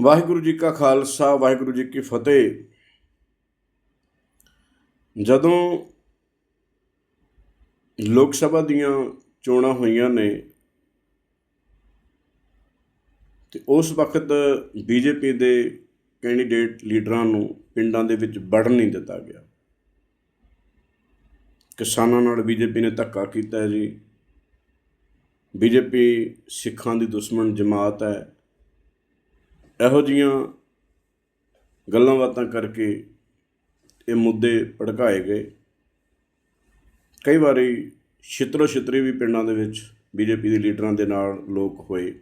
ਵਾਹਿਗੁਰੂ ਜੀ ਕਾ ਖਾਲਸਾ, ਵਾਹਿਗੁਰੂ ਜੀ ਕੀ ਫਤਿਹ। ਜਦੋਂ ਲੋਕ ਸਭਾ ਦੀਆਂ ਚੋਣਾਂ ਹੋਈਆਂ ਨੇ, ਤੇ ਉਸ ਵਕਤ ਬੀਜੇਪੀ ਦੇ ਕੈਂਡੀਡੇਟ ਲੀਡਰਾਂ ਨੂੰ ਪਿੰਡਾਂ ਦੇ ਵਿੱਚ ਵੜਨ ਨਹੀਂ ਦਿੱਤਾ ਗਿਆ। ਕਿਸਾਨਾਂ ਨਾਲ ਬੀਜੇਪੀ ਨੇ ਧੱਕਾ ਕੀਤਾ ਹੈ ਜੀ। ਬੀਜੇਪੀ ਸਿੱਖਾਂ ਦੀ ਦੁਸ਼ਮਣ ਜਮਾਤ ਹੈ। ਇਹੋ ਜੀਆਂ ਗੱਲਾਂ ਬਾਤਾਂ ਕਰਕੇ ਇਹ ਮੁੱਦੇ ਭੜਕਾਏ ਗਏ। ਕਈ ਵਾਰੀ ਛਿੱਤਰੋ ਛਿੱਤਰੀ ਵੀ ਪਿੰਡਾਂ ਦੇ ਵਿੱਚ ਬੀਜੇਪੀ ਦੇ ਲੀਡਰਾਂ ਦੇ ਨਾਲ ਲੋਕ ਹੋਏ।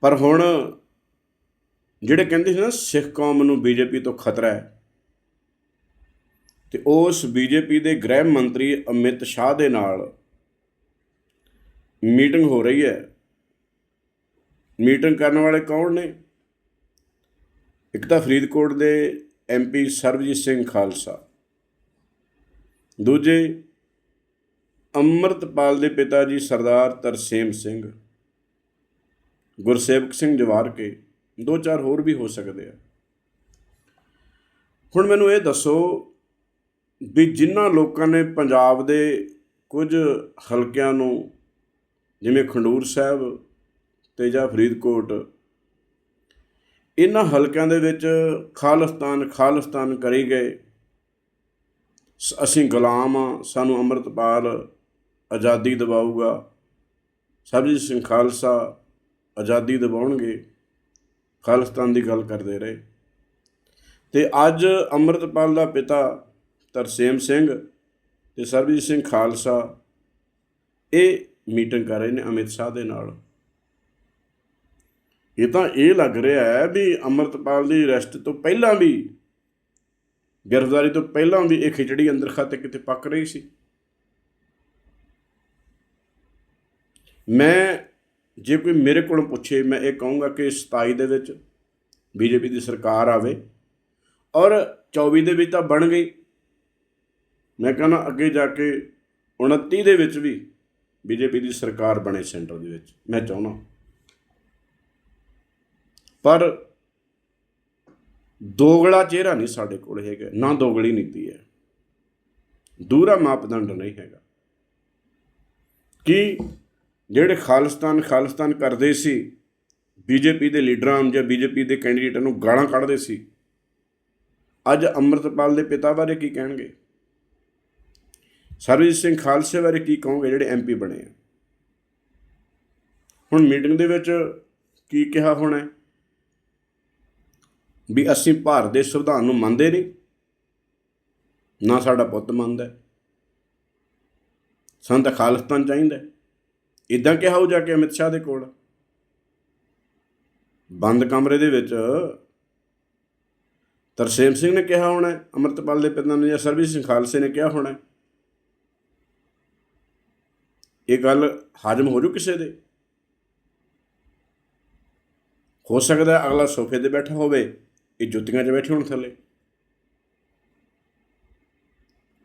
ਪਰ ਹੁਣ ਜਿਹੜੇ ਕਹਿੰਦੇ ਸੀ ਨਾ, ਸਿੱਖ ਕੌਮ ਨੂੰ ਬੀਜੇਪੀ ਤੋਂ ਖਤਰਾ ਹੈ, ਤੇ ਉਸ ਬੀਜੇਪੀ ਦੇ ਗ੍ਰਹਿ ਮੰਤਰੀ ਅਮਿਤ ਸ਼ਾਹ ਦੇ ਨਾਲ ਮੀਟਿੰਗ ਹੋ ਰਹੀ ਹੈ। ਮੀਟਿੰਗ ਕਰਨ ਵਾਲੇ ਕੌਣ ਨੇ? ਇੱਕ ਤਾਂ ਫਰੀਦਕੋਟ ਦੇ ਐਮਪੀ ਸਰਬਜੀਤ ਸਿੰਘ ਖਾਲਸਾ। ਦੂਜੇ ਅੰਮ੍ਰਿਤਪਾਲ ਦੇ ਪਿਤਾ ਜੀ ਸਰਦਾਰ ਤਰਸੇਮ ਸਿੰਘ, ਗੁਰਸੇਵਕ ਸਿੰਘ ਜਵਾਰ ਕੇ ਦੋ ਚਾਰ ਹੋਰ ਵੀ ਹੋ ਸਕਦੇ ਆ। ਹੁਣ ਮੈਨੂੰ ਇਹ ਦੱਸੋ ਵੀ ਜਿਨ੍ਹਾਂ ਲੋਕਾਂ ਨੇ ਪੰਜਾਬ ਦੇ ਕੁਝ ਹਲਕਿਆਂ ਨੂੰ, ਜਿਵੇਂ ਖੰਡੂਰ ਸਾਹਿਬ ਤੇ ਜਾਂ ਫਰੀਦਕੋਟ। ਇਹਨਾਂ ਹਲਕਿਆਂ ਦੇ ਵਿੱਚ ਖਾਲਿਸਤਾਨ ਖਾਲਿਸਤਾਨ ਕਰੀ ਗਏ। ਸ- ਅਸੀਂ ਗੁਲਾਮ ਆ ਸਾਨੂੰ ਅੰਮ੍ਰਿਤਪਾਲ ਆਜ਼ਾਦੀ ਦਿਵਾਊਗਾ। ਸਰਬਜੀਤ ਸਿੰਘ ਖਾਲਸਾ ਆਜ਼ਾਦੀ ਦਿਵਾਉਣਗੇ। ਖਾਲਿਸਤਾਨ ਦੀ ਗੱਲ ਕਰਦੇ ਰਹੇ। ਤੇ ਅੱਜ ਅੰਮ੍ਰਿਤਪਾਲ ਦਾ ਪਿਤਾ ਤਰਸੇਮ ਸਿੰਘ ਤੇ ਸਰਬਜੀਤ ਸਿੰਘ ਖਾਲਸਾ ਇਹ ਮੀਟਿੰਗ ਕਰ ਰਹੇ ਨੇ ਅਮਿਤ ਸ਼ਾਹ ਦੇ ਨਾਲ। ਇਹ ਤਾਂ ਇਹ ਲੱਗ ਰਿਹਾ ਹੈ ਵੀ ਅੰਮ੍ਰਿਤਪਾਲ ਦੀ ਅਰੈਸਟ ਤੋਂ ਪਹਿਲਾਂ ਵੀ, ਗ੍ਰਿਫਤਾਰੀ ਤੋਂ ਪਹਿਲਾਂ ਵੀ ਇਹ ਖਿਚੜੀ ਅੰਦਰ ਖਾਤੇ ਕਿਤੇ ਪੱਕ ਰਹੀ ਸੀ। ਮੈਂ, ਜੇ ਕੋਈ ਮੇਰੇ ਕੋਲੋਂ ਪੁੱਛੇ, ਮੈਂ ਇਹ ਕਹੂੰਗਾ ਕਿ 27 ਦੇ ਵਿੱਚ ਬੀਜੇਪੀ ਦੀ ਸਰਕਾਰ ਆਵੇ ਔਰ 24 ਦੇ ਵਿੱਚ ਤਾਂ ਬਣ ਗਈ। ਮੈਂ ਕਹਿੰਦਾ ਅੱਗੇ ਜਾ ਕੇ 29 ਦੇ ਵਿੱਚ ਵੀ ਬੀਜੇਪੀ ਦੀ ਸਰਕਾਰ ਬਣੇ ਸੈਂਟਰ ਦੇ ਵਿੱਚ। ਮੈਂ ਚਾਹੁੰਦਾ ਪਰ ਦੋਗਲਾ ਚਿਹਰਾ ਨਹੀਂ ਸਾਡੇ ਕੋਲ ਹੈਗਾ, ਨਾ ਦੋਗਲੀ ਨੀਤੀ ਹੈ। ਦੂਰਾ ਮਾਪਦੰਡ ਨਹੀਂ ਹੈਗਾ। ਕਿ ਜਿਹੜੇ ਖਾਲਿਸਤਾਨ ਖਾਲਿਸਤਾਨ ਕਰਦੇ ਸੀ, ਬੀਜੇਪੀ ਦੇ ਲੀਡਰਾਂ ਨੂੰ ਜਾਂ ਬੀਜੇਪੀ ਦੇ ਕੈਂਡੀਡੇਟਾਂ ਨੂੰ ਗਾਲਾਂ ਕੱਢਦੇ ਸੀ, ਅੱਜ ਅੰਮ੍ਰਿਤਪਾਲ ਦੇ ਪਿਤਾ ਬਾਰੇ ਕੀ ਕਹਿਣਗੇ? ਸਰਬਜੀਤ ਸਿੰਘ ਖਾਲਸੇ ਬਾਰੇ ਕੀ ਕਹੋਗੇ ਜਿਹੜੇ ਐਮਪੀ ਬਣੇ ਆ? ਹੁਣ ਮੀਟਿੰਗ ਦੇ ਵਿੱਚ ਕੀ ਕਿਹਾ ਹੋਣਾ ਵੀ ਅਸੀਂ ਭਾਰਤ ਦੇ ਸੰਵਿਧਾਨ ਨੂੰ ਮੰਨਦੇ ਨਹੀਂ। ਨਾ ਸਾਡਾ ਪੁੱਤ ਮੰਨਦਾ ਸਾਨੂੰ ਤਾਂ ਖਾਲਿਸਤਾਨ ਚਾਹੀਦਾ ਇਦਾਂ ਕਿਹਾ ਹੋ ਜਾ ਕੇ ਅਮਿਤ ਸ਼ਾਹ ਦੇ ਕੋਲ। ਬੰਦ ਕਮਰੇ ਦੇ ਵਿੱਚ ਤਰਸੇਮ ਸਿੰਘ ਨੇ ਕਿਹਾ ਹੋਣਾ ਹੈ, ਅੰਮ੍ਰਿਤਪਾਲ ਦੇ ਪਿਤਾ ਨੇ ਜਾਂ ਸਰਬਜੀਤ ਸਿੰਘ ਖਾਲਸੇ ਨੇ ਕਿਹਾ ਹੋਣਾ ਇਹ ਗੱਲ ਹਾਜ਼ਮ ਹੋ ਜੂ ਕਿਸੇ ਦੇ? ਹੋ ਸਕਦਾ ਅਗਲਾ ਸੋਫੇ ਤੇ ਬੈਠਾ ਹੋਵੇ। ਇਹ ਜੁੱਤੀਆਂ 'ਚ ਬੈਠੇ ਹੋਣ ਥੱਲੇ।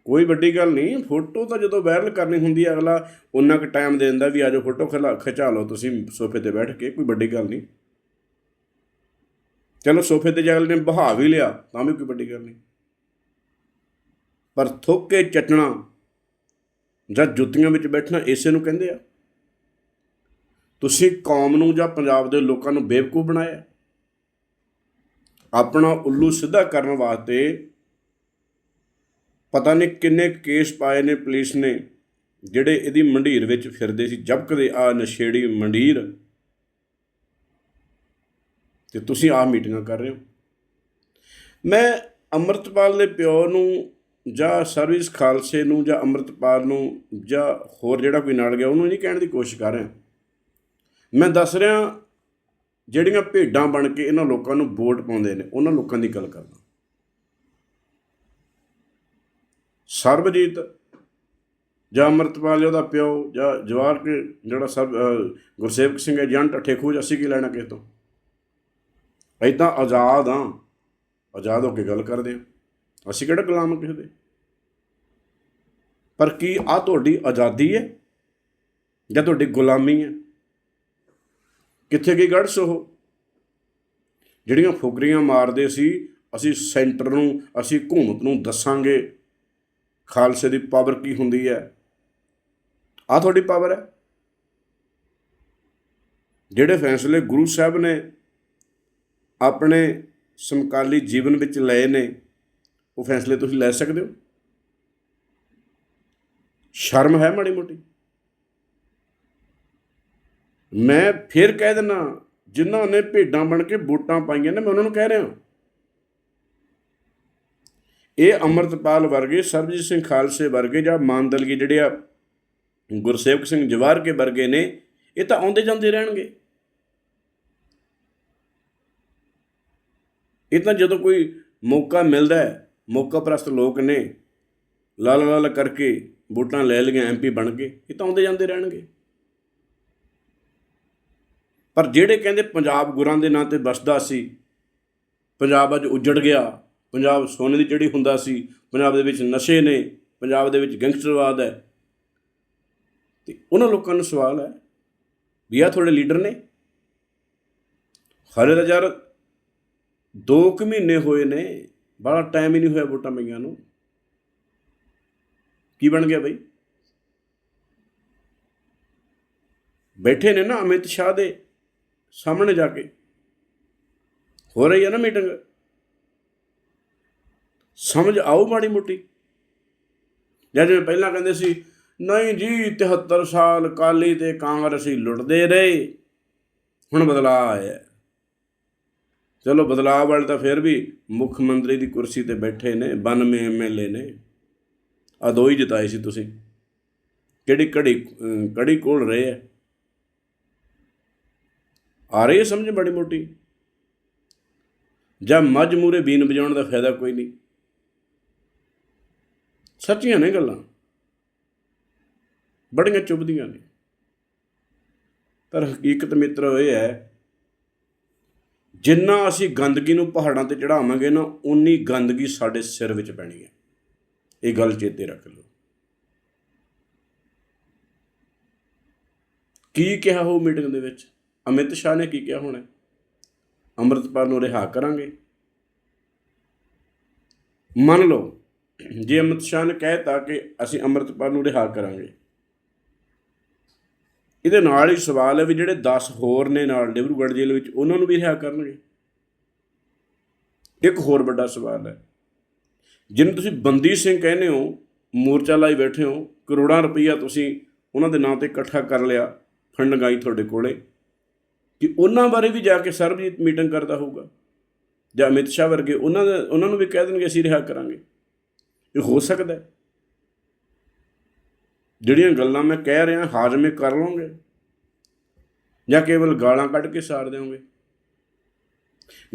ਕੋਈ ਵੱਡੀ ਗੱਲ ਨਹੀਂ, ਫੋਟੋ ਤਾਂ ਜਦੋਂ ਵਾਇਰਲ ਕਰਨੀ ਹੁੰਦੀ ਹੈ ਅਗਲਾ ਉਹਨਾਂ ਕੁ ਟਾਈਮ ਦੇ ਦਿੰਦਾ ਵੀ ਆਜੋ ਫੋਟੋ ਖਿਲਾ, ਖਿਚਾ ਲਓ, ਤੁਸੀਂ ਸੋਫੇ ਤੇ ਬੈਠ ਕੇ, ਕੋਈ ਵੱਡੀ ਗੱਲ ਨਹੀਂ। ਚਲੋ ਸੋਫੇ ਤੇ ਜੇ ਅਗਲੇ ਨੇ ਬਹਾ ਵੀ ਲਿਆ, ਤਾਂ ਵੀ ਕੋਈ ਵੱਡੀ ਗੱਲ ਨਹੀਂ। ਪਰ ਥੋਕੇ ਕੇ ਚਟਣਾ ਜਾਂ ਜੁੱਤੀਆਂ ਵਿੱਚ ਬੈਠਣਾ ਇਸੇ ਨੂੰ ਕਹਿੰਦੇ ਆ। ਤੁਸੀਂ ਕੌਮ ਨੂੰ ਜਾਂ ਪੰਜਾਬ ਦੇ ਲੋਕਾਂ ਨੂੰ ਬੇਵਕੂਫ ਬਣਾਇਆ। ਆਪਣਾ ਉੱਲੂ ਸਿੱਧਾ ਕਰਨ ਵਾਸਤੇ ਪਤਾ ਨਹੀਂ ਕਿੰਨੇ ਕੇਸ ਪਾਏ ਨੇ ਪੁਲਿਸ ਨੇ, ਜਿਹੜੇ ਇਹਦੀ ਮੰਡੀਰ ਵਿੱਚ ਫਿਰਦੇ ਸੀ, ਜਬਕਦੇ ਆ ਨਸ਼ੇੜੀ ਮੰਡੀਰ। ਤੇ ਤੁਸੀਂ ਆ ਮੀਟਿੰਗਾਂ ਕਰ ਰਹੇ ਹੋ। ਮੈਂ ਅੰਮ੍ਰਿਤਪਾਲ ਦੇ ਪਿਓ ਨੂੰ ਜਾਂ ਸਰਵਿਸ ਖਾਲਸੇ ਨੂੰ ਜਾਂ ਅੰਮ੍ਰਿਤਪਾਲ ਨੂੰ ਜਾਂ ਹੋਰ ਜਿਹੜਾ ਕੋਈ ਨਾਲ ਗਿਆ, ਉਹਨੂੰ ਨਹੀਂ ਕਹਿਣ ਦੀ ਕੋਸ਼ਿਸ਼ ਕਰ ਰਿਹਾ। ਮੈਂ ਦੱਸ ਰਿਹਾ ਜਿਹੜੀਆਂ ਭੇਡਾਂ ਬਣ ਕੇ ਇਹਨਾਂ ਲੋਕਾਂ ਨੂੰ ਵੋਟ ਪਾਉਂਦੇ ਨੇ, ਉਹਨਾਂ ਲੋਕਾਂ ਦੀ ਗੱਲ ਕਰਦਾ। ਸਰਬਜੀਤ ਜਾਂ ਅੰਮ੍ਰਿਤਪਾਲ ਜਾਂ ਉਹਦਾ ਪਿਓ ਜਾਂ ਜਵਾਰ ਕੇ ਜਿਹੜਾ ਸਰ ਗੁਰਸੇਵਕ ਸਿੰਘ ਏਜੰਟ ਠੇਖੂ ਖੂਜ, ਅਸੀਂ ਕੀ ਲੈਣਾ ਕਿਸੇ ਤੋਂ? ਅਸੀਂ ਆਜ਼ਾਦ ਹਾਂ, ਆਜ਼ਾਦ ਹੋ ਕੇ ਗੱਲ ਕਰਦੇ ਹਾਂ। ਅਸੀਂ ਕਿਹੜਾ ਗੁਲਾਮ ਕਿਸੇ ਦੇ? ਪਰ ਕੀ ਆ ਤੁਹਾਡੀ ਆਜ਼ਾਦੀ ਹੈ ਜਾਂ ਤੁਹਾਡੀ ਗੁਲਾਮੀ ਹੈ? ਕਿੱਥੇ ਗਈ ਗੜਸ ਉਹ? ਜਿਹੜੀਆਂ ਫੁਕਰੀਆਂ ਮਾਰਦੇ ਸੀ, ਅਸੀਂ ਸੈਂਟਰ ਨੂੰ, ਅਸੀਂ ਹਕੂਮਤ ਨੂੰ ਦੱਸਾਂਗੇ। ਖਾਲਸੇ ਦੀ ਪਾਵਰ ਕੀ ਹੁੰਦੀ ਹੈ? ਆ ਤੁਹਾਡੀ ਪਾਵਰ ਹੈ? ਜਿਹੜੇ ਫੈਸਲੇ ਗੁਰੂ ਸਾਹਿਬ ਨੇ ਆਪਣੇ ਸਮਕਾਲੀ ਜੀਵਨ ਵਿੱਚ ਲਏ ਨੇ, ਉਹ ਫੈਸਲੇ ਤੁਸੀਂ ਲੈ ਸਕਦੇ ਹੋ? ਸ਼ਰਮ ਹੈ ਮਾੜੀ ਮੋਟੀ? ਮੈਂ ਫਿਰ ਕਹਿ ਦਿੰਦਾ ਜਿਨ੍ਹਾਂ ਨੇ ਭੇਡਾਂ ਬਣ ਕੇ ਵੋਟਾਂ ਪਾਈਆਂ ਨੇ, ਮੈਂ ਉਹਨਾਂ ਨੂੰ ਕਹਿ ਰਿਹਾ ਇਹ ਅਮਰਤਪਾਲ ਵਰਗੇ, ਸਰਬਜੀਤ ਸਿੰਘ ਖਾਲਸੇ ਵਰਗੇ ਜਾਂ ਮਾਨਦਲਗੀ ਜਿਹੜੇ ਆ ਗੁਰਸੇਵਕ ਸਿੰਘ ਜਵਾਰ ਕੇ ਵਰਗੇ ਨੇ, ਇਹ ਤਾਂ ਆਉਂਦੇ ਜਾਂਦੇ ਰਹਿਣਗੇ। ਇਹ ਤਾਂ ਜਦੋਂ ਕੋਈ ਮੌਕਾ ਮਿਲਦਾ ਹੈ, ਮੌਕਾ ਪ੍ਰਸਤ ਲੋਕ ਨੇ ਲਾਲ ਲਾਲ ਕਰਕੇ ਵੋਟਾਂ ਲੈ ਲਈਆਂ ਐਮਪੀ ਬਣ ਕੇ, ਇਹ ਤਾਂ ਆਉਂਦੇ ਜਾਂਦੇ ਰਹਿਣਗੇ। ਪਰ ਜਿਹੜੇ ਕਹਿੰਦੇ ਪੰਜਾਬ ਗੁਰਾਂ ਦੇ ਨਾਂ ਤੇ ਵਸਦਾ ਸੀ, ਪੰਜਾਬ ਅੱਜ ਉਜੜ ਗਿਆ, ਪੰਜਾਬ ਸੋਨੇ ਦੀ ਚੜੀ ਹੁੰਦਾ ਸੀ, ਪੰਜਾਬ ਦੇ ਵਿੱਚ ਨਸ਼ੇ ਨੇ, ਪੰਜਾਬ ਦੇ ਵਿੱਚ ਗੈਂਗਸਟਰਵਾਦ ਹੈ। ਤੇ ਉਹਨਾਂ ਲੋਕਾਂ ਨੂੰ ਸਵਾਲ ਹੈ ਵੀ ਆ ਤੁਹਾਡੇ ਲੀਡਰ ਨੇ? ਹਰੇ ਦਾ ਯਾਰ 2 ਕੁ ਮਹੀਨੇ ਹੋਏ ਨੇ, ਬੜਾ ਟਾਈਮ ਹੀ ਨਹੀਂ ਹੋਇਆ ਵੋਟਾਂ ਪਈਆਂ ਨੂੰ। ਕੀ ਬਣ ਗਿਆ ਬਈ? ਬੈਠੇ ਨੇ ਨਾ ਅਮਿਤ ਸ਼ਾਹ ਦੇ। ਸਾਹਮਣੇ ਜਾ ਕੇ। ਹੋ ਰਹੀ ਹੈ ਨਾ ਮੀਟਿੰਗ। ਸਮਝ ਆਓ ਮਾੜੀ ਮੋਟੀ? ਜਿਵੇਂ ਪਹਿਲਾਂ ਕਹਿੰਦੇ ਸੀ ਨਹੀਂ ਜੀ 73 ਸਾਲ ਕਾਲੀ ਤੇ ਕਾਂਗਰਸੀ ਲੁੱਟਦੇ ਰਹੇ। ਹੁਣ ਬਦਲਾਅ ਆਇਆ ਚਲੋ ਬਦਲਾਅ ਵਾਲੇ ਤਾਂ ਫਿਰ ਵੀ ਮੁੱਖ ਮੰਤਰੀ ਦੀ ਕੁਰਸੀ ਤੇ ਬੈਠੇ ਨੇ 92 ਐਮਐਲਏ ਨੇ। ਆ ਦੋ ਹੀ ਜਿਤਾਏ ਸੀ ਤੁਸੀਂ। ਕਿਹੜੀ ਘੜੀ ਅਮ, ਕੜੀ ਕੋਲ ਰਹੇ ਆ? ਆ ਰਹੀ ਹੈ ਸਮਝ ਬੜੀ ਮੋਟੀ? ਜਾਂ ਮੱਝ ਮੂਰੇ ਬੀਨ ਵਜਾਉਣ ਦਾ ਫਾਇਦਾ ਕੋਈ ਨਹੀਂ? ਸੱਚੀਆਂ ਨੇ ਗੱਲਾਂ। ਬੜੀਆਂ ਚੁੱਭਦੀਆਂ ਨੇ। ਪਰ ਹਕੀਕਤ ਮਿੱਤਰ ਇਹ ਹੈ, ਜਿੰਨਾ ਅਸੀਂ ਗੰਦਗੀ ਨੂੰ ਪਹਾੜਾਂ ਤੇ ਚੜਾਵਾਂਗੇ ਨਾ, ਉਨੀ ਗੰਦਗੀ ਸਾਡੇ ਸਿਰ ਵਿੱਚ ਪੈਣੀ ਹੈ। ਇਹ ਗੱਲ ਚੇਤੇ ਰੱਖ ਲਓ। ਕੀ ਕਿਹਾ ਉਹ ਮੀਟਿੰਗ ਦੇ ਵਿੱਚ? ਅਮਿਤ ਸ਼ਾਹ ਨੇ ਕੀ ਕਿਹਾ ਹੋਣਾ? ਅੰਮ੍ਰਿਤਪਾਲ ਨੂੰ ਰਿਹਾ ਕਰਾਂਗੇ। ਮੰਨ ਲਓ, ਜੇ ਅਮਿਤ ਸ਼ਾਹ ਨੇ ਕਹਿਤਾ ਕਿ ਅਸੀਂ ਅੰਮ੍ਰਿਤਪਾਲ ਨੂੰ ਰਿਹਾ ਕਰਾਂਗੇ। ਇਹਦੇ ਨਾਲ ਹੀ ਸਵਾਲ ਹੈ ਵੀ ਜਿਹੜੇ 10 ਹੋਰ ਨੇ ਨਾਲ ਡਿਬਰੂਗੜ੍ਹ ਜੇਲ੍ਹ ਵਿੱਚ, ਉਹਨਾਂ ਨੂੰ ਵੀ ਰਿਹਾ ਕਰਨਗੇ। ਇੱਕ ਹੋਰ ਵੱਡਾ ਸਵਾਲ ਹੈ। ਜਿਹਨੂੰ ਤੁਸੀਂ ਬੰਦੀ ਸਿੰਘ ਕਹਿੰਦੇ ਹੋ, ਮੋਰਚਾ ਲਾਈ ਬੈਠੇ ਹੋ, ਕਰੋੜਾਂ ਰੁਪਈਆ ਤੁਸੀਂ ਉਹਨਾਂ ਦੇ ਨਾਂ ਤੇ ਇਕੱਠਾ ਕਰ ਲਿਆ, ਫੰਡ ਗਾਈ ਤੁਹਾਡੇ ਕੋਲੇ। ਕਿ ਉਹਨਾਂ ਬਾਰੇ ਵੀ ਜਾ ਕੇ ਸਰਬਜੀਤ ਮੀਟਿੰਗ ਕਰਦਾ ਹੋਊਗਾ। ਜਾਂ ਅਮਿਤ ਸ਼ਾਹ ਵਰਗੇ ਉਹਨਾਂ ਦੇ ਉਹਨਾਂ ਨੂੰ ਵੀ ਕਹਿ ਦੇਣਗੇ, ਅਸੀਂ ਰਿਹਾ ਕਰਾਂਗੇ। ਇਹ ਹੋ ਸਕਦਾ ਹੈ। ਜਿਹੜੀਆਂ ਗੱਲਾਂ ਮੈਂ ਕਹਿ ਰਿਹਾ, ਹਾਜ਼ਮੇ ਕਰ ਲਓਗੇ ਜਾਂ ਕੇਵਲ ਗਾਲਾਂ ਕੱਢ ਕੇ ਸਾਰ ਦਿਓਗੇ।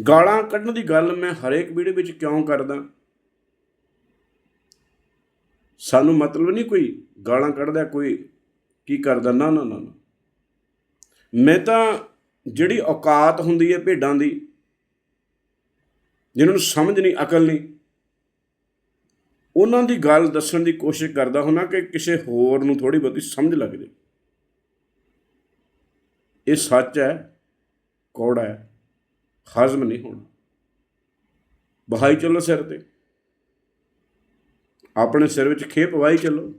ਗਾਲਾਂ ਕੱਢਣ ਦੀ ਗੱਲ ਮੈਂ ਹਰੇਕ ਵੀਡੀਓ ਵਿੱਚ ਕਿਉਂ ਕਰਦਾ? ਸਾਨੂੰ ਮਤਲਬ ਨਹੀਂ ਕੋਈ ਗਾਲਾਂ ਕੱਢਦਾ, ਕੋਈ ਕੀ ਕਰਦਾ? ਨਾ ਨਾ ਨਾ ਨਾ। ਮੈਂ ਤਾਂ ਜਿਹੜੀ ਔਕਾਤ ਹੁੰਦੀ ਹੈ ਭੇਡਾਂ ਦੀ ਜਿਨ੍ਹਾਂ ਨੂੰ ਸਮਝ ਨਹੀਂ, ਅਕਲ ਨਹੀਂ, ਉਹਨਾਂ ਦੀ ਗੱਲ ਦੱਸਣ ਦੀ ਕੋਸ਼ਿਸ਼ ਕਰਦਾ ਹੁਣਾ ਕਿ ਕਿਸੇ ਹੋਰ ਨੂੰ ਥੋੜੀ ਬਹੁਤੀ ਸਮਝ ਲੱਗ ਜੇ ਇਹ ਸੱਚ ਹੈ, ਕੌੜਾ ਹੈ, ਹਜ਼ਮ ਨਹੀਂ ਹੋਣਾ। ਬਹਾਈ ਚੱਲੋ ਸਿਰ ਤੇ। ਆਪਣੇ ਸਿਰ ਵਿੱਚ ਖੇਪ ਵਾਈ ਚੱਲੋ।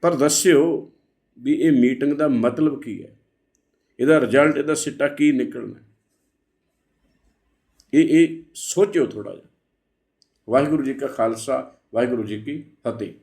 ਪਰ ਦੱਸਿਓ ਵੀ ਇਹ ਮੀਟਿੰਗ ਦਾ ਮਤਲਬ ਕੀ ਹੈ? ਇਹਦਾ ਰਿਜ਼ਲਟ, ਇਹਦਾ ਸਿੱਟਾ ਕੀ ਨਿਕਲਣਾ? ਇਹ ਇਹ ਸੋਚਿਓ ਥੋੜਾ ਜਿਹਾ। ਵਾਹਿਗੁਰੂ ਜੀ ਕਾ ਖਾਲਸਾ, ਵਾਹਿਗੁਰੂ ਜੀ ਕੀ ਫਤਿਹ।